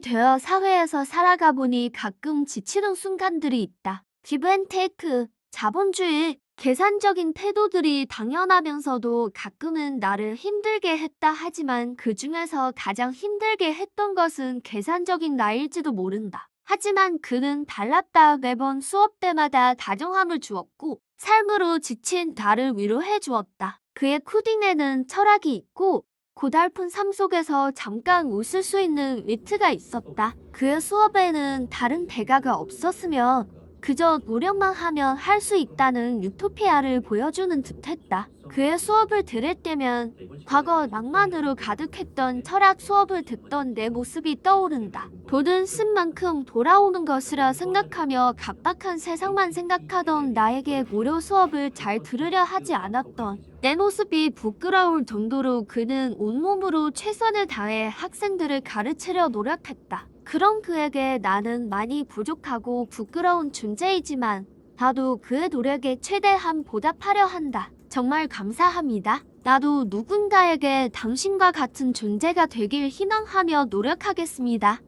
되어 사회에서 살아가 보니 가끔 지치는 순간들이 있다. 기브앤테이크, 자본주의, 계산적인 태도들이 당연하면서도 가끔은 나를 힘들게 했다 하지만 그 중에서 가장 힘들게 했던 것은 계산적인 나일지도 모른다. 하지만 그는 달랐다. 매번 수업 때마다 다정함을 주었고 삶으로 지친 나를 위로해 주었다. 그의 코딩에는 철학이 있고 고달픈 삶 속에서 잠깐 웃을 수 있는 위트가 있었다. 그의 수업에는 다른 대가가 없었으며 그저 노력만 하면 할 수 있다는 유토피아를 보여주는 듯했다. 그의 수업을 들을 때면 과거 낭만으로 가득했던 철학 수업을 듣던 내 모습이 떠오른다. 돈은 쓴 만큼 돌아오는 것이라 생각하며 각박한 세상만 생각하던 나에게 무료 수업을 잘 들으려 하지 않았던 내 모습이 부끄러울 정도로 그는 온몸으로 최선을 다해 학생들을 가르치려 노력했다. 그런 그에게 나는 많이 부족하고 부끄러운 존재이지만 나도 그의 노력에 최대한 보답하려 한다. 정말 감사합니다. 나도 누군가에게 당신과 같은 존재가 되길 희망하며 노력하겠습니다.